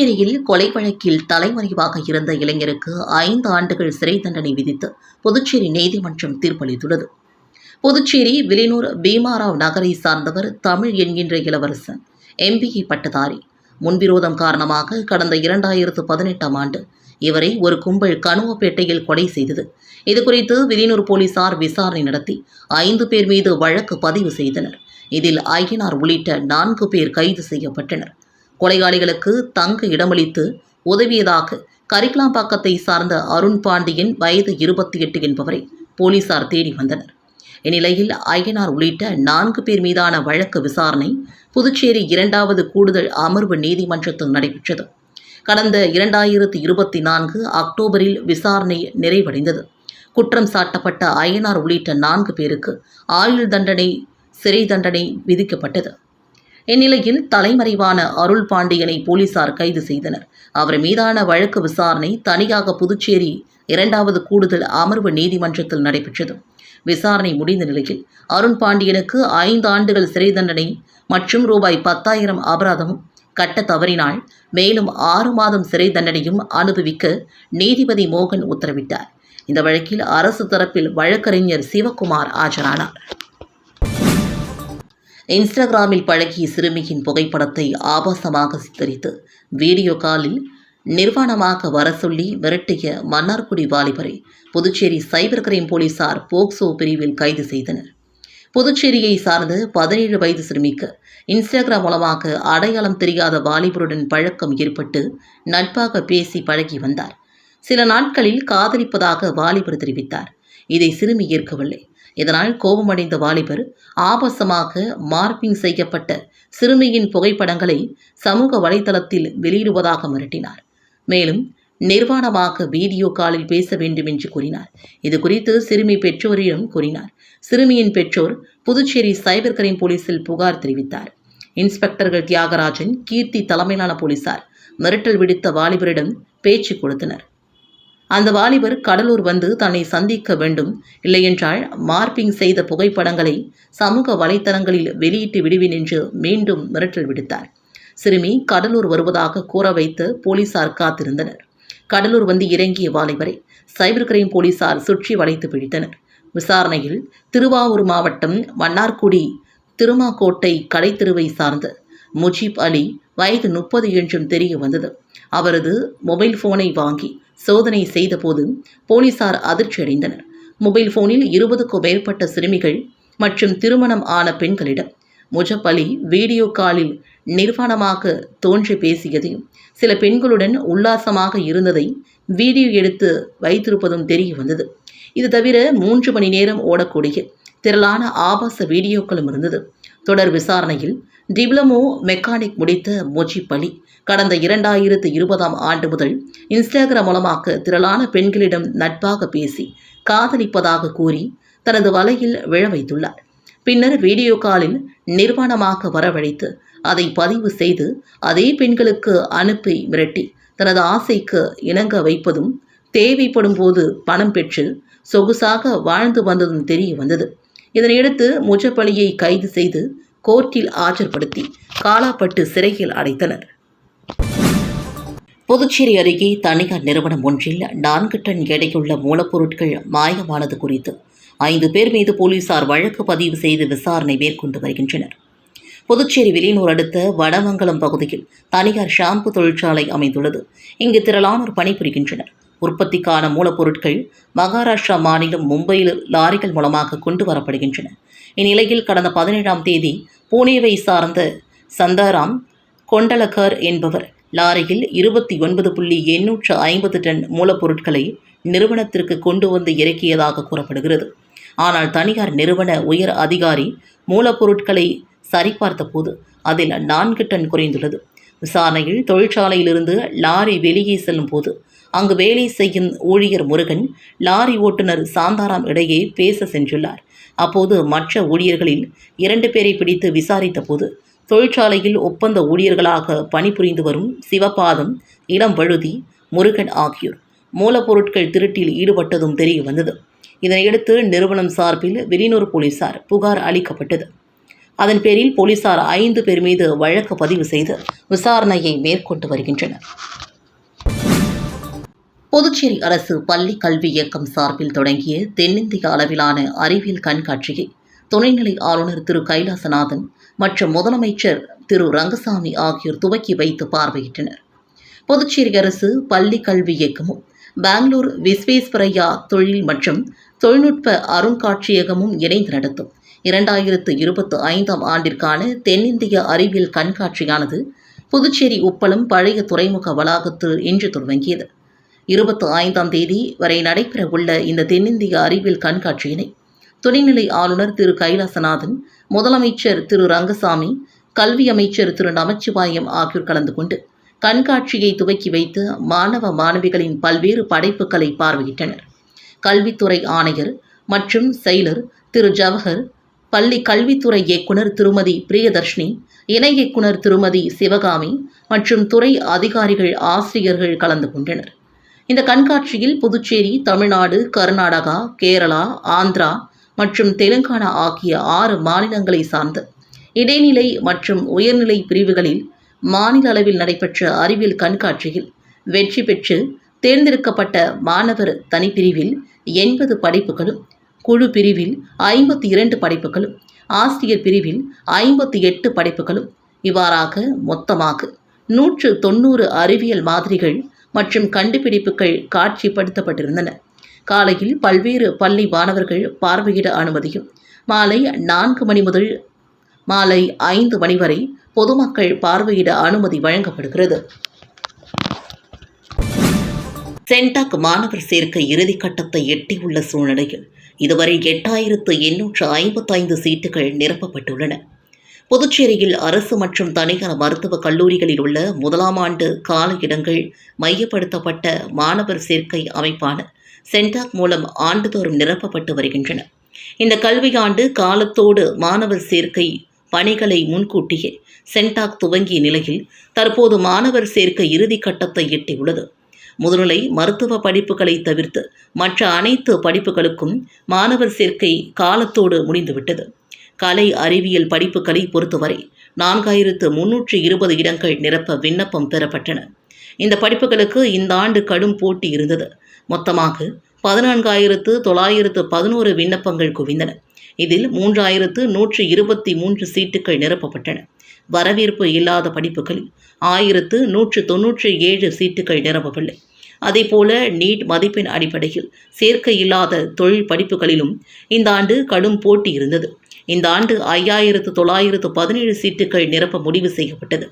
புதுச்சேரியில் கொலை வழக்கில் தலைமறைவாக இருந்த இளைஞருக்கு ஐந்து ஆண்டுகள் சிறை தண்டனை விதித்து புதுச்சேரி நீதிமன்றம் தீர்ப்பளித்துள்ளது. புதுச்சேரி விலினூர் பீமாராவ் நகரை சார்ந்தவர் தமிழ் என்கின்ற இளவரசன் எம்பிஏ பட்டதாரி. முன்விரோதம் காரணமாக கடந்த இரண்டாயிரத்து பதினெட்டாம் ஆண்டு இவரை ஒரு கும்பல் கனுவப்பேட்டையில் கொலை செய்தது. இதுகுறித்து விலினூர் போலீசார் விசாரணை நடத்தி ஐந்து பேர் மீது வழக்கு பதிவு செய்தனர். இதில் ஐயனார் உள்ளிட்ட நான்கு பேர் கைது செய்யப்பட்டனர். கொலையாளிகளுக்கு தங்க இடமளித்து உதவியதாக கரிக்கலாம்பாக்கத்தை சார்ந்த அருண் பாண்டியன் வயது இருபத்தி எட்டு என்பவரை போலீசார் தேடி வந்தனர். இந்நிலையில் ஐயனார் உள்ளிட்ட நான்கு பேர் மீதான வழக்கு விசாரணை புதுச்சேரி இரண்டாவது கூடுதல் அமர்வு நீதிமன்றத்தில் நடைபெற்றது. கடந்த இரண்டாயிரத்தி இருபத்தி நான்கு அக்டோபரில் விசாரணை நிறைவடைந்தது. குற்றம் சாட்டப்பட்ட ஐயனார் உள்ளிட்ட நான்கு பேருக்கு ஆயுள் தண்டனை சிறை தண்டனை விதிக்கப்பட்டது. இந்நிலையில் தலைமறைவான அருள் பாண்டியனை போலீசார் கைது செய்தனர். அவர் மீதான வழக்கு விசாரணை தனியாக புதுச்சேரி இரண்டாவது கூடுதல் அமர்வு நீதிமன்றத்தில் நடைபெற்றது. விசாரணை முடிந்த நிலையில் அருண் பாண்டியனுக்கு ஐந்து ஆண்டுகள் சிறை தண்டனை மற்றும் ரூபாய் பத்தாயிரம் அபராதமும் கட்ட தவறினால் மேலும் ஆறு மாதம் சிறை தண்டனையும் அனுபவிக்க நீதிபதி மோகன் உத்தரவிட்டார். இந்த வழக்கில் அரசு தரப்பில் வழக்கறிஞர் சிவக்குமார் ஆஜரானார். இன்ஸ்டாகிராமில் பழகிய சிறுமியின் புகைப்படத்தை ஆபாசமாக சித்தரித்து வீடியோ காலில் நிர்வாணமாக வர சொல்லி விரட்டிய மன்னார்குடி வாலிபரை புதுச்சேரி சைபர் கிரைம் போலீசார் போக்சோ பிரிவில் கைது செய்தனர். புதுச்சேரியை சார்ந்த பதினேழு வயது சிறுமிக்கு இன்ஸ்டாகிராம் மூலமாக அடையாளம் தெரியாத வாலிபருடன் பழக்கம் ஏற்பட்டு நட்பாக பேசி பழகி வந்தார். சில நாட்களில் காதலிப்பதாக வாலிபர் தெரிவித்தார். இதை சிறுமி ஏற்கவில்லை. இதனால் கோபமடைந்த வாலிபர் ஆபாசமாக மார்பிங் செய்யப்பட்ட சிறுமியின் புகைப்படங்களை சமூக வலைதளத்தில் வெளியிடுவதாக மிரட்டினார். மேலும் நிர்வாணமாக வீடியோ காலில் பேச வேண்டும் என்று கூறினார். இது குறித்து சிறுமி பெற்றோரிடம் கூறினார். சிறுமியின் பெற்றோர் புதுச்சேரி சைபர் கிரைம் போலீசில் புகார் தெரிவித்தார். இன்ஸ்பெக்டர்கள் தியாகராஜன் கீர்த்தி தலைமையிலான போலீசார் மிரட்டல் விடுத்த வாலிபரிடம் பேச்சு கொடுத்தனர். அந்த வாலிபர் கடலூர் வந்து தன்னை சந்திக்க வேண்டும். இல்லையென்றால் மார்பிங் செய்த புகைப்படங்களை சமூக வலைத்தளங்களில் வெளியிட்டு விடுவேன் என்று மீண்டும் மிரட்டல் விடுத்தார். சிறுமி கடலூர் வருவதாக கூற வைத்து போலீசார் காத்திருந்தனர். கடலூர் வந்து இறங்கிய வாலிபரை சைபர் கிரைம் போலீசார் சுற்றி வளைத்து பிடித்தனர். விசாரணையில் திருவாவூர் மாவட்டம் மன்னார்குடி திருமாக்கோட்டை கடைத்தெருவை சார்ந்த முஜீப் அலி வயது முப்பது என்றும் தெரிய வந்தது. அவரது மொபைல் போனை வாங்கி சோதனை செய்தபோது போலீசார் அதிர்ச்சியடைந்தனர். மொபைல் போனில் இருபதுக்கும் மேற்பட்ட சிறுமிகள் மற்றும் திருமணம் ஆன பெண்களிடம் முஜப் அலி வீடியோ காலில் நிர்வாணமாக தோன்றி பேசியதையும் சில பெண்களுடன் உல்லாசமாக இருந்ததை வீடியோ எடுத்து வைத்திருப்பதும் தெரிய வந்தது. இது தவிர மூன்று மணி நேரம் ஓடக்கூடிய திரளான ஆபாச வீடியோக்களும் இருந்தது. தொடர் விசாரணையில் டிப்ளமோ மெக்கானிக் முடித்த முஜிப் அலி கடந்த இரண்டாயிரத்து இருபதாம் ஆண்டு முதல் இன்ஸ்டாகிராம் மூலமாக திரளான பெண்களிடம் நட்பாக பேசி காதலிப்பதாக கூறி தனது வலையில் விழ வைத்துள்ளார். பின்னர் வீடியோ காலில் நிர்வாணமாக வரவழைத்து அதை பதிவு செய்து அதே பெண்களுக்கு அனுப்பி மிரட்டி தனது ஆசைக்கு இணங்க வைப்பதும் தேவைப்படும் போது பணம் பெற்று சொகுசாக வாழ்ந்து வந்ததும் தெரிய வந்தது. இதனையடுத்து முஜப்பலியை கைது செய்து கோர்ட்டில் ஆஜர்படுத்தி காலாப்பட்டு சிறையில் அடைத்தனர். புதுச்சேரி அருகே தனியார் நிறுவனம் ஒன்றில் நான்கு டன் எடையுள்ள மூலப்பொருட்கள் மாயமானது குறித்து ஐந்து பேர் மீது போலீசார் வழக்கு பதிவு செய்து விசாரணை மேற்கொண்டு வருகின்றனர். புதுச்சேரி விலினூர் அடுத்த வடமங்கலம் பகுதியில் தனியார் ஷாம்பு தொழிற்சாலை அமைந்துள்ளது. இங்கு திரளானோர் பணிபுரிகின்றனர். உற்பத்திக்கான மூலப்பொருட்கள் மகாராஷ்டிரா மாநிலம் மும்பையில் லாரிகள் மூலமாக கொண்டு வரப்படுகின்றன. இந்நிலையில் கடந்த பதினேழாம் தேதி பூனேவை சார்ந்த சந்தாராம் கொண்டலகர் என்பவர் லாரியில் இருபத்தி ஒன்பது புள்ளி எண்ணூற்று ஐம்பது டன் மூலப்பொருட்களை நிறுவனத்திற்கு கொண்டு வந்து இறக்கியதாக கூறப்படுகிறது. ஆனால் தனியார் நிறுவன உயர் அதிகாரி மூலப்பொருட்களை சரிபார்த்தபோது அதில் நான்கு டன் குறைந்துள்ளது. விசாரணையில் தொழிற்சாலையிலிருந்து லாரி வெளியே செல்லும் போது அங்கு வேலை செய்யும் ஊழியர் முருகன் லாரி ஓட்டுநர் சாந்தாராம் இடையே பேச சென்றுள்ளார். அப்போது மற்ற ஊழியர்களில் இரண்டு பேரை பிடித்து விசாரித்த போது தொழிற்சாலையில் ஒப்பந்த ஊழியர்களாக பணிபுரிந்து வரும் சிவபாதம் இளம் வழுதி முருகன் ஆகியோர் மூலப்பொருட்கள் திருட்டில் ஈடுபட்டதும் தெரிய வந்தது. இதனையடுத்து நிறுவனம் சார்பில் வெளியூர் போலீசார் புகார் அளிக்கப்பட்டது. அதன் பேரில் போலீசார் ஐந்து பேர் மீது வழக்கு பதிவு செய்து விசாரணையை மேற்கொண்டு வருகின்றனர். புதுச்சேரி அரசு பள்ளி கல்வி இயக்கம் சார்பில் தொடங்கிய தென்னிந்திய அளவிலான அறிவியல் கண்காட்சியை துணைநிலை ஆளுநர் திரு கைலாசநாதன் மற்றும் முதலமைச்சர் திரு ரங்கசாமி ஆகியோர் துவக்கி வைத்து பார்வையிட்டனர். புதுச்சேரி அரசு பள்ளி கல்வி இயக்கமும் பெங்களூர் விஸ்வேஸ்வரையா தொழில் மற்றும் தொழில்நுட்ப அருங்காட்சியகமும் இணைந்து நடத்தும். இரண்டாயிரத்து இருபத்தி ஐந்தாம் ஆண்டிற்கான தென்னிந்திய அறிவியல் கண்காட்சியானது புதுச்சேரி உப்பளம் பழைய துறைமுக வளாகத்தில் இன்று தொடங்கியது. இருபத்தி ஐந்தாம் தேதி வரை நடைபெறவுள்ள இந்த தென்னிந்திய அறிவியல் கண்காட்சியினை துணைநிலை ஆளுநர் திரு கைலாசநாதன் முதலமைச்சர் திரு ரங்கசாமி கல்வி அமைச்சர் திரு நமச்சிவாயம் ஆகியோர் கலந்து கொண்டு கண்காட்சியை துவக்கி வைத்து மாணவ மாணவிகளின் பல்வேறு படைப்புகளை பார்வையிட்டனர். கல்வித்துறை ஆணையர் மற்றும் செயலர் திரு ஜவஹர் பள்ளி கல்வித்துறை இயக்குனர் திருமதி பிரியதர்ஷினி இணை இயக்குனர் திருமதி சிவகாமி மற்றும் துறை அதிகாரிகள் ஆசிரியர்கள் கலந்து கொண்டனர். இந்த கண்காட்சியில் புதுச்சேரி தமிழ்நாடு கர்நாடகா கேரளா ஆந்திரா மற்றும் தெலுங்கானா ஆகிய ஆறு மாநிலங்களை சார்ந்த இடைநிலை மற்றும் உயர்நிலை பிரிவுகளில் மாநில அளவில் நடைபெற்ற அறிவியல் கண்காட்சியில் வெற்றி பெற்று தேர்ந்தெடுக்கப்பட்ட மாணவர் தனிப்பிரிவில் எண்பது படைப்புகளும் குழு பிரிவில் ஐம்பத்தி இரண்டு படைப்புகளும் ஆசிரியர் பிரிவில் ஐம்பத்தி எட்டு படைப்புகளும் இவ்வாறாக மொத்தமாக நூற்று தொண்ணூறு அறிவியல் மாதிரிகள் மற்றும் கண்டுபிடிப்புகள் காட்சிப்படுத்தப்பட்டிருந்தன. காலையில் பல்வேறு பள்ளி மாணவர்கள் பார்வையிட அனுமதியும் மாலை நான்கு மணி முதல் மாலை ஐந்து மணி வரை பொதுமக்கள் பார்வையிட அனுமதி வழங்கப்படுகிறது. சென்டாக் மாணவர் சேர்க்கை இறுதிக்கட்டத்தை எட்டியுள்ள சூழ்நிலையில் இதுவரை எட்டாயிரத்து எண்ணூற்று ஐம்பத்தைந்து சீட்டுகள் நிரப்பப்பட்டுள்ளன. புதுச்சேரியில் அரசு மற்றும் தனியார் மருத்துவக் கல்லூரிகளில் உள்ள முதலாம் ஆண்டு கால இடங்கள் மையப்படுத்தப்பட்ட மாணவர் சேர்க்கை அமைப்பான சென்டாக் மூலம் ஆண்டுதோறும் நிரப்பப்பட்டு வருகின்றன. இந்த கல்வியாண்டு காலத்தோடு மாணவர் சேர்க்கை பணிகளை முன்கூட்டியே சென்டாக் துவங்கிய நிலையில் தற்போது மாணவர் சேர்க்கை இறுதிக்கட்டத்தை எட்டியுள்ளது. முதுநிலை மருத்துவ படிப்புகளை தவிர்த்து மற்ற அனைத்து படிப்புகளுக்கும் மாணவர் சேர்க்கை காலத்தோடு முடிந்துவிட்டது. கலை அறிவியல் படிப்புகளை பொறுத்தவரை நான்காயிரத்து முன்னூற்று இருபது இடங்கள் நிரப்ப விண்ணப்பம் பெறப்பட்டன. இந்த படிப்புகளுக்கு இந்த ஆண்டு கடும் போட்டி இருந்தது. மொத்தமாக பதினான்காயிரத்து தொள்ளாயிரத்து பதினோரு விண்ணப்பங்கள் குவிந்தன. இதில் மூன்றாயிரத்து நூற்று இருபத்தி மூன்று சீட்டுகள் நிரப்பப்பட்டன. வரவேற்பு இல்லாத படிப்புகளில் ஆயிரத்து நூற்று தொன்னூற்றி ஏழு சீட்டுகள் நிரப்பவில்லை அதேபோல நீட் மதிப்பெண் அடிப்படையில் சேர்க்கை இல்லாத தொழில் படிப்புகளிலும் இந்த ஆண்டு கடும் போட்டி இருந்தது. இந்த ஆண்டு ஐயாயிரத்து தொள்ளாயிரத்து பதினேழு சீட்டுகள் நிரப்ப முடிவு செய்யப்பட்டது.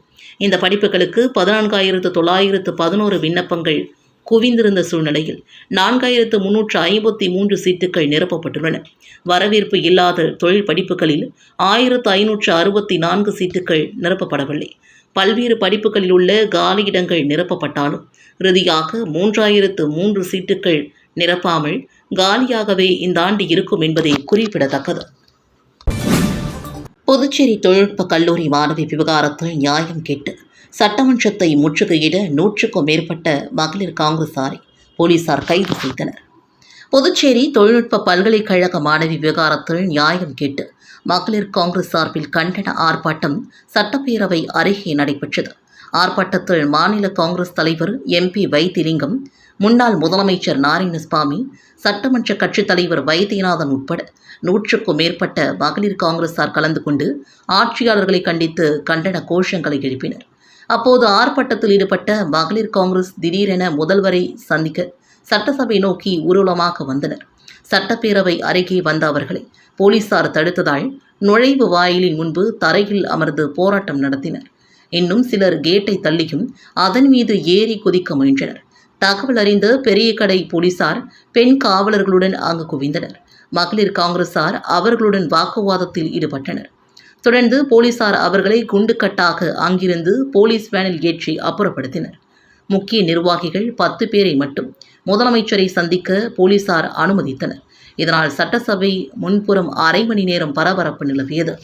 இந்த படிப்புகளுக்கு பதினான்காயிரத்து தொள்ளாயிரத்து பதினோரு விண்ணப்பங்கள் குவிந்திருந்த சூழ்நிலையில் நான்காயிரத்து முன்னூற்று ஐம்பத்தி மூன்று சீட்டுகள் நிரப்பப்பட்டுள்ளன. வரவேற்பு இல்லாத தொழில் படிப்புகளில் ஆயிரத்து ஐநூற்று அறுபத்தி நான்கு சீட்டுகள் நிரப்பப்படவில்லை. பல்வேறு படிப்புகளில் உள்ள காலியிடங்கள் நிரப்பப்பட்டாலும் இறுதியாக மூன்றாயிரத்து மூன்று சீட்டுகள் நிரப்பாமல் காலியாகவே இந்த ஆண்டு இருக்கும் என்பதே குறிப்பிடத்தக்கது. புதுச்சேரி தொழில்நுட்ப கல்லூரி மாணவி விவகாரத்தில் நியாயம் கேட்டு சட்டமன்றத்தை முற்றுகையிட நூற்றுக்கும் மேற்பட்ட மகளிர் காங்கிரசாரை போலீசார் கைது செய்தனர். புதுச்சேரி தொழில்நுட்ப பல்கலைக்கழக மாணவி விவகாரத்தில் நியாயம் கேட்டு மகளிர் காங்கிரஸ் சார்பில் கண்டன ஆர்ப்பாட்டம் சட்டப்பேரவை அருகே நடைபெற்றது. ஆர்ப்பாட்டத்தில் மாநில காங்கிரஸ் தலைவர் எம்பி வைத்திலிங்கம் முன்னாள் முதலமைச்சர் நாராயணசாமி சட்டமன்ற கட்சித் தலைவர் வைத்தியநாதன் உட்பட நூற்றுக்கும் மேற்பட்ட மகளிர் காங்கிரசார் கலந்து கொண்டு ஆட்சியாளர்களை கண்டித்து கண்டன கோஷங்களை எழுப்பினர். அப்போது ஆர்ப்பாட்டத்தில் ஈடுபட்ட மகளிர் காங்கிரஸ் திடீரென முதல்வரை சந்திக்க சட்டசபை நோக்கி ஊர்வலமாக வந்தனர். சட்டப்பேரவை அருகே வந்த அவர்களை போலீசார் தடுத்ததால் நுழைவு வாயிலின் முன்பு தரையில் அமர்ந்து போராட்டம் நடத்தினர். இன்னும் சிலர் கேட்டை தள்ளியும் அதன் மீது ஏறி குதிக்க முயன்றனர். தகவல் அறிந்த பெரிய கடை போலீசார் பெண் காவலர்களுடன் அங்கு குவிந்தனர். மகளிர் காங்கிரசார் அவர்களுடன் வாக்குவாதத்தில் ஈடுபட்டனர். தொடர்ந்து போலீசார் அவர்களை குண்டுக்கட்டாக அங்கிருந்து போலீஸ் வேனில் ஏற்றி அப்புறப்படுத்தினர். முக்கிய நிர்வாகிகள் பத்து பேரை மட்டும் முதலமைச்சரை சந்திக்க போலீசார் அனுமதித்தனர். இதனால் சட்டசபை முன்புறம் அரை மணி நேரம் பரபரப்பு நிலவியது.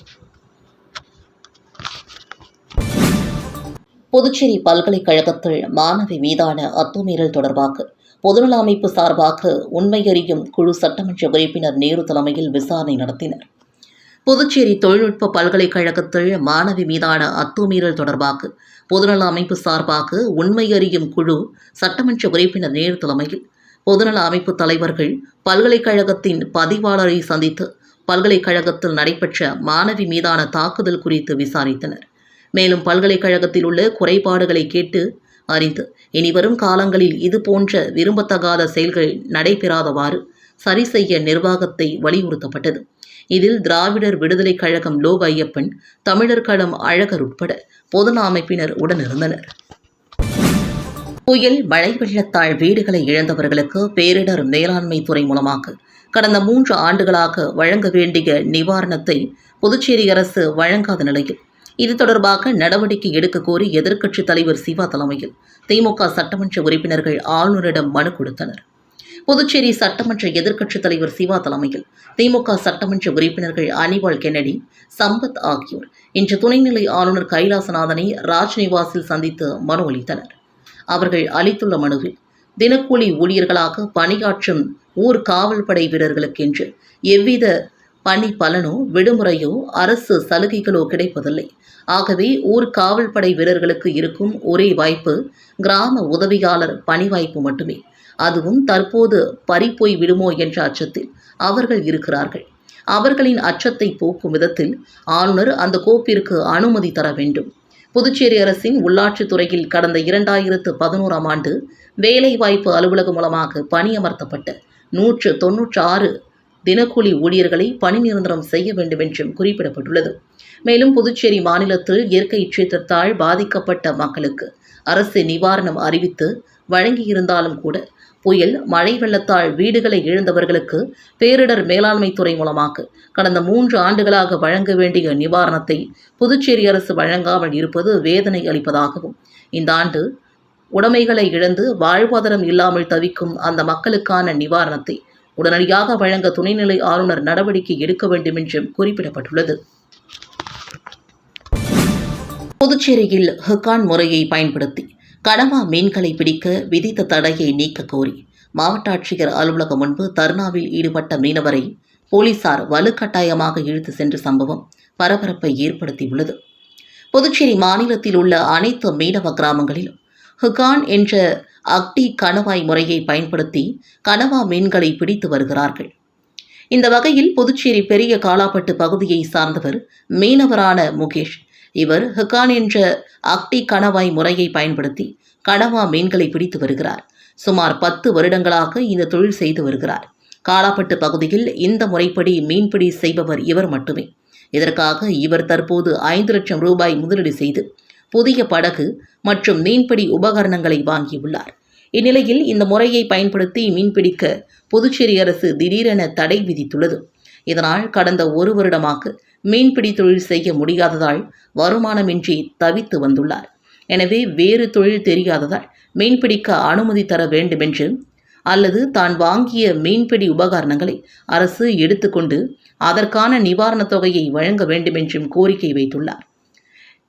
புதுச்சேரி பல்கலைக்கழகத்தில் மாணவி மீதான அத்துமீறல் தொடர்பாக பொதுநல அமைப்பு சார்பாக உண்மையறியும் குழு சட்டமன்ற உறுப்பினர் நேரு தலைமையில் விசாரணை நடத்தினர். புதுச்சேரி தொழில்நுட்ப பல்கலைக்கழகத்தில் மாணவி மீதான அத்துமீறல் தொடர்பாக பொதுநல அமைப்பு சார்பாக உண்மையறியும் குழு சட்டமன்ற உறுப்பினர் நேரு தலைமையில் பொதுநல அமைப்பு தலைவர்கள் பல்கலைக்கழகத்தின் பதிவாளரை சந்தித்து பல்கலைக்கழகத்தில் நடைபெற்ற மாணவி மீதான தாக்குதல் குறித்து விசாரித்தனர். மேலும் பல்கலைக்கழகத்தில் உள்ள குறைபாடுகளை கேட்டு அறிந்து இனிவரும் காலங்களில் இது போன்ற விரும்பத்தகாத செயல்கள் நடைபெறாதவாறு சரி செய்ய நிர்வாகத்தை வலியுறுத்தப்பட்டது. இதில் திராவிடர் விடுதலைக் கழகம் லோக ஐயப்பன் தமிழர் களம் அழகர் உட்பட பொதுநல அமைப்பினர் உடனிருந்தனர். புயல் மழை வெள்ளத்தால் வீடுகளை இழந்தவர்களுக்கு பேரிடர் மேலாண்மை துறை மூலமாக கடந்த மூன்று ஆண்டுகளாக வழங்க வேண்டிய நிவாரணத்தை புதுச்சேரி அரசு வழங்காத நிலையில் இது தொடர்பாக நடவடிக்கை எடுக்க கோரி எதிர்க்கட்சித் தலைவர் சிவா தலைமையில் திமுக சட்டமன்ற உறுப்பினர்கள் ஆளுநரிடம் மனு கொடுத்தனர். புதுச்சேரி சட்டமன்ற எதிர்க்கட்சித் தலைவர் சிவா தலைமையில் திமுக சட்டமன்ற உறுப்பினர்கள் அனிவால் கென்னடி சம்பத் ஆகியோர் இன்று துணைநிலை ஆளுநர் கைலாசநாதனை ராஜ்நிவாசில் சந்தித்து மனு அளித்தனர். அவர்கள் அளித்துள்ள மனுவில் தினக்கூலி ஊழியர்களாக பணியாற்றும் ஊர் காவல்படை வீரர்களுக்கென்று எவ்வித பணி பலனோ விடுமுறையோ அரசு சலுகைகளோ கிடைப்பதில்லை. ஆகவே ஊர் காவல்படை வீரர்களுக்கு இருக்கும் ஒரே வாய்ப்பு கிராம உதவியாளர் பணி வாய்ப்பு மட்டுமே. அதுவும் தற்போது பறிப்போய் விடுமோ என்ற அச்சத்தில் அவர்கள் இருக்கிறார்கள். அவர்களின் அச்சத்தை போக்கும் விதத்தில் ஆளுநர் அந்த கோப்பிற்கு அனுமதி தர வேண்டும். புதுச்சேரி அரசின் உள்ளாட்சித் துறையில் கடந்த இரண்டாயிரத்து பதினோராம் ஆண்டு வேலைவாய்ப்பு அலுவலகம் மூலமாக பணியமர்த்தப்பட்ட நூற்று தொன்னூற்று ஆறு தினக்கூலி ஊழியர்களை பணி நிரந்தரம் செய்ய வேண்டும் என்றும் குறிப்பிடப்பட்டுள்ளது. மேலும் புதுச்சேரி மாநிலத்தில் இயற்கை சீற்றத்தால் பாதிக்கப்பட்ட மக்களுக்கு அரசு நிவாரணம் அறிவித்து வழங்கியிருந்தாலும் கூட புயல் மழை வெள்ளத்தால் வீடுகளை இழந்தவர்களுக்கு பேரிடர் மேலாண்மை துறை மூலமாக கடந்த மூன்று ஆண்டுகளாக வழங்க வேண்டிய நிவாரணத்தை புதுச்சேரி அரசு வழங்காமல் இருப்பது வேதனை அளிப்பதாகவும் இந்த ஆண்டு உடைமைகளை இழந்து வாழ்வாதாரம் இல்லாமல் தவிக்கும் அந்த மக்களுக்கான நிவாரணத்தை உடனடியாக வழங்க துணைநிலை ஆளுநர் நடவடிக்கை எடுக்க வேண்டும் என்றும் குறிப்பிடப்பட்டுள்ளது. புதுச்சேரியில் ஹக்கான் முறையை பயன்படுத்தி கடமா மீன்களை பிடிக்க விதித்த தடையை நீக்க கோரி மாவட்ட ஆட்சியர் அலுவலகம் முன்பு தர்ணாவில் ஈடுபட்ட மீனவரை போலீசார் வலுக்கட்டாயமாக இழுத்து சென்ற சம்பவம் பரபரப்பை ஏற்படுத்தியுள்ளது. புதுச்சேரி மாநிலத்தில் உள்ள அனைத்து மீனவ கிராமங்களிலும் ஹுகான் என்ற அக்டி கணவாய் முறையை பயன்படுத்தி கனவா மீன்களை பிடித்து வருகிறார்கள். இந்த வகையில் புதுச்சேரி பெரிய காலாப்பட்டு பகுதியை சார்ந்தவர் மீனவரான முகேஷ். இவர் ஹுகான் என்ற அக்டி கணவாய் முறையை பயன்படுத்தி கனவா மீன்களை பிடித்து வருகிறார். சுமார் பத்து வருடங்களாக இந்த தொழில் செய்து வருகிறார். காலாப்பட்டு பகுதியில் இந்த முறைப்படி மீன்பிடி செய்பவர் இவர் மட்டுமே. இதற்காக இவர் தற்போது ஐந்து லட்சம் ரூபாய் முதலீடு செய்து புதிய படகு மற்றும் மீன்பிடி உபகரணங்களை வாங்கியுள்ளார். இந்நிலையில் இந்த முறையை பயன்படுத்தி மீன்பிடிக்க புதுச்சேரி அரசு திடீரென தடை விதித்துள்ளது. இதனால் கடந்த ஒரு வருடமாக மீன்பிடி தொழில் செய்ய முடியாததால் வருமானமின்றி தவித்து வந்துள்ளார். எனவே வேறு தொழில் தெரியாததால் மீன்பிடிக்க அனுமதி தர வேண்டுமென்று அல்லது தான் வாங்கிய மீன்பிடி உபகரணங்களை அரசு எடுத்துக்கொண்டு அதற்கான நிவாரணத் தொகையை வழங்க வேண்டுமென்றும் கோரிக்கை வைத்துள்ளார்.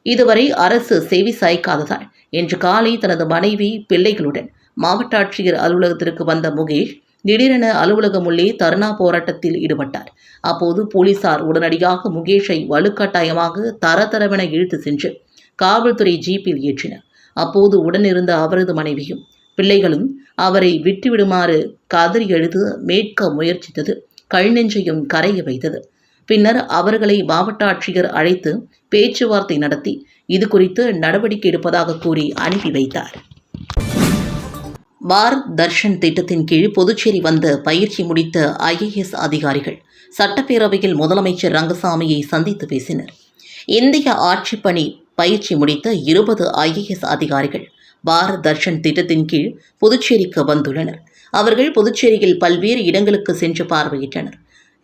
இதுவரை அரசு செவி சாய்க்காததால் இன்று காலை தனது மனைவி பிள்ளைகளுடன் மாவட்ட ஆட்சியர் அலுவலகத்திற்கு வந்த முகேஷ் திடீரென அலுவலகம் உள்ளே தர்ணா போராட்டத்தில் ஈடுபட்டார். அப்போது போலீசார் உடனடியாக முகேஷை வலுக்கட்டாயமாக தரதரவென இழுத்து சென்று காவல்துறை ஜீப்பில் ஏற்றினர். அப்போது உடனிருந்த அவரது மனைவியும் பிள்ளைகளும் அவரை விட்டுவிடுமாறு கதறி எழுது மீட்க முயற்சித்தது. கல்நெஞ்சையும் கரைய வைத்தது. பின்னர் அவர்களை மாவட்ட ஆட்சியர் அழைத்து பேச்சுவார்த்தை நடத்தி இது குறித்து நடவடிக்கை எடுப்பதாக கூறி அனுப்பி வைத்தார். பாரத் தர்ஷன் திட்டத்தின் கீழ் புதுச்சேரி வந்த பயிற்சி முடித்த ஐஏஎஸ் அதிகாரிகள் சட்டப்பேரவையில் முதலமைச்சர் ரங்கசாமியை சந்தித்து பேசினர். இந்திய ஆட்சிப்பணி பயிற்சி முடித்த இருபது ஐஏஎஸ் அதிகாரிகள் பாரத் தர்ஷன் திட்டத்தின் கீழ் புதுச்சேரிக்கு வந்துள்ளனர். அவர்கள் புதுச்சேரியில் பல்வேறு இடங்களுக்கு சென்று பார்வையிட்டனர்.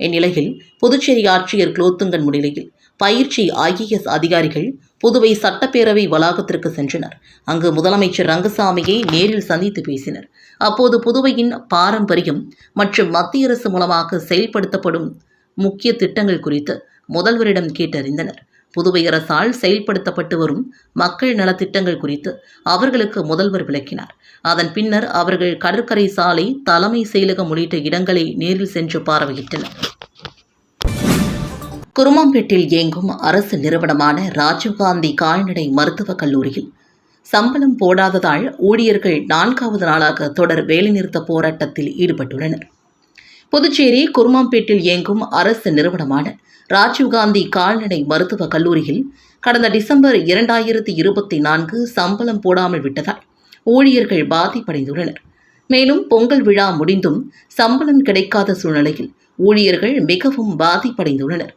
இந்நிலையில் புதுச்சேரி ஆட்சியர் குலோத்துங்கன் முன்னிலையில் பயிற்சி ஐஏஎஸ் அதிகாரிகள் புதுவை சட்டப்பேரவை வளாகத்திற்கு சென்றனர். அங்கு முதலமைச்சர் ரங்கசாமியை நேரில் சந்தித்து பேசினர். அப்போது புதுவையின் பாரம்பரியம் மற்றும் மத்திய அரசு மூலமாக செயல்படுத்தப்படும் முக்கிய திட்டங்கள் குறித்து முதல்வரிடம் கேட்டறிந்தனர். புதுவை அரசால் செயல்படுத்தப்பட்டு வரும் மக்கள் நலத்திட்டங்கள் குறித்து அவர்களுக்கு முதல்வர் விளக்கினார். அதன் பின்னர் அவர்கள் கடற்கரை சாலை தலைமை செயலகம் உள்ளிட்ட இடங்களை நேரில் சென்று பார்வையிட்டனர். குருமாம்பேட்டில் இயங்கும் அரசு நிறுவனமான ராஜீவ்காந்தி கால்நடை மருத்துவக் கல்லூரியில் சம்பளம் போடாததால் ஊழியர்கள் நான்காவது நாளாக தொடர் வேலைநிறுத்த போராட்டத்தில் ஈடுபட்டுள்ளனர். புதுச்சேரி குருமாம்பேட்டில் இயங்கும் அரசு நிறுவனமான ராஜீவ்காந்தி கால்நடை மருத்துவக் கல்லூரியில் கடந்த டிசம்பர் இரண்டாயிரத்தி இருபத்தி நான்கு சம்பளம் போடாமல் விட்டதால் ஊழியர்கள் பாதிப்படைந்துள்ளனர். மேலும் பொங்கல் விழா முடிந்தும் சம்பளம் கிடைக்காத சூழ்நிலையில் ஊழியர்கள் மிகவும் பாதிப்படைந்துள்ளனர்.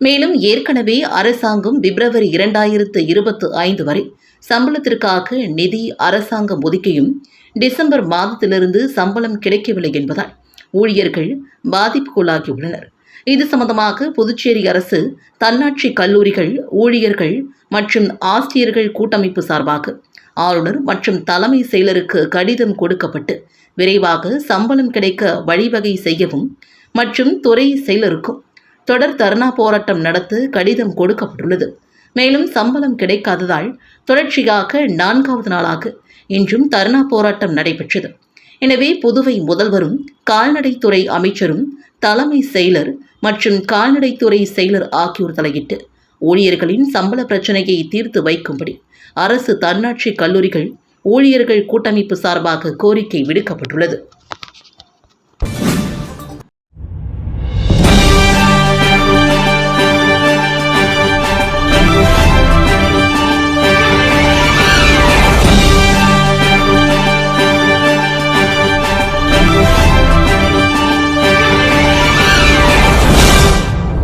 மேலும் ஏற்கனவே அரசாங்கம் பிப்ரவரி இரண்டாயிரத்து இருபத்து ஐந்து வரை சம்பளத்திற்காக நிதி அரசாங்கம் ஒதுக்கியும் டிசம்பர் மாதத்திலிருந்து சம்பளம் கிடைக்கவில்லை என்பதால் ஊழியர்கள் பாதிப்புக்குள்ளாகியுள்ளனர். இது சம்பந்தமாக புதுச்சேரி அரசு தன்னாட்சி கல்லூரிகள் ஊழியர்கள் மற்றும் ஆசிரியர்கள் கூட்டமைப்பு சார்பாக ஆளுநர் மற்றும் தலைமை செயலருக்கு கடிதம் கொடுக்கப்பட்டு விரைவாக சம்பளம் கிடைக்க வழிவகை செய்யவும் மற்றும் துறை செயலருக்கும் தொடர் தர்ணா போராட்டம் நடத்த கடிதம் கொடுக்கப்பட்டுள்ளது. மேலும் சம்பளம் கிடைக்காததால் தொடர்ச்சியாக நான்காவது நாளாக இன்றும் தர்ணா போராட்டம் நடைபெற்றது. எனவே புதுவை முதல்வரும் கால்நடைத்துறை அமைச்சரும் தலைமை செயலர் மற்றும் கால்நடைத்துறை செயலர் ஆகியோர் தலையிட்டு ஊழியர்களின் சம்பள பிரச்சினையை தீர்த்து வைக்கும்படி அரசு தன்னாட்சி கல்லூரிகள் ஊழியர்கள் கூட்டமைப்பு சார்பாக கோரிக்கை விடுக்கப்பட்டுள்ளது.